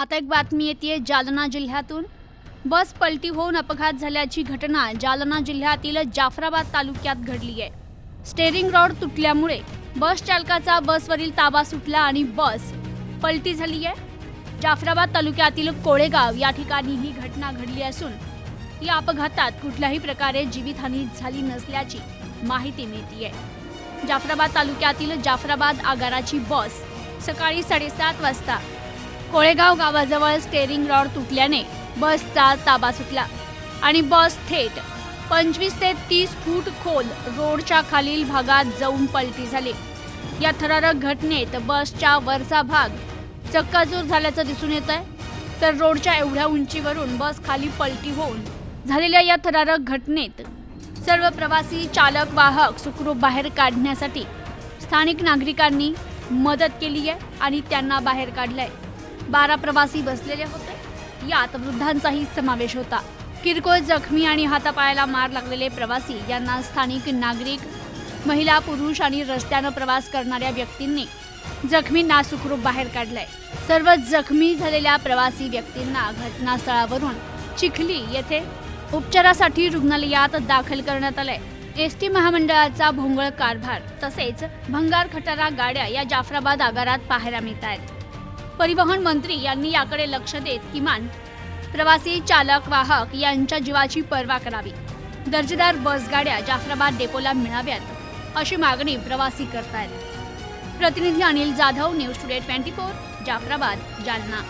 आता एक बातमी येते जालना जिल्ह्यातून. बस पलटी होऊन अपघात झाल्याची घटना जालना जिल्ह्यातील जाफराबाद तालुक्यात घडली आहे. स्टेअरिंग रॉड तुटल्यामुळे बस चालकाचा बसवरील ताबा सुटला आणि बस पलटी झाली आहे. जाफराबाद तालुक्यातील कोळेगाव या ठिकाणी ही घटना घडली असून या अपघातात कुठल्याही प्रकारे जीवितहानी झाली नसल्याची माहिती मिळतीये. जाफराबाद तालुक्यातील जाफराबाद आगाराची बस सकाळी साडेसात वाजता कोळेगाव गावाजवळ स्टेरिंग रॉड तुटल्याने बसचा ताबा सुटला आणि बस थेट पंचवीस ते तीस फूट खोल रोडच्या खालील भागात जाऊन पलटी झाली. या थरारक घटनेत बसच्या वरचा भाग चक्काचूर झाल्याचं दिसून येत आहे तर रोडच्या एवढ्या उंचीवरून बस खाली पलटी होऊन झालेल्या या थरारक घटनेत सर्व प्रवासी चालक वाहक सुखरूप बाहेर काढण्यासाठी स्थानिक नागरिकांनी मदत केली आहे आणि त्यांना बाहेर काढलंय. बारा प्रवासी बसलेले होते. यात वृद्धांचाही समावेश होता. किरकोळ जखमी आणि हातापायाला मार लागलेले प्रवासी यांना स्थानिक नागरिक महिला पुरुष आणि रस्त्यानं प्रवास करणाऱ्या व्यक्तींनी जखमींना सुखरूप बाहेर काढलंय. सर्व जखमी झालेल्या प्रवासी व्यक्तींना घटनास्थळावरून चिखली येथे उपचारासाठी रुग्णालयात दाखल करण्यात आलंय. एस टी महामंडळाचा भोंगळ कारभार तसेच भंगार खटारा गाड्या या जाफराबाद आगारात पाहायला मिळत आहेत परिवहन मंत्री यांनी याकडे लक्ष देत किमान प्रवासी चालक वाहक यांच्या जीवाची पर्वा करावी. दर्जेदार बसगाड्या जाफराबाद डेपोला मिळाव्यात अशी मागणी प्रवासी करतायत. प्रतिनिधी Anil Jadhav news today twenty four Jafrabad Jalna.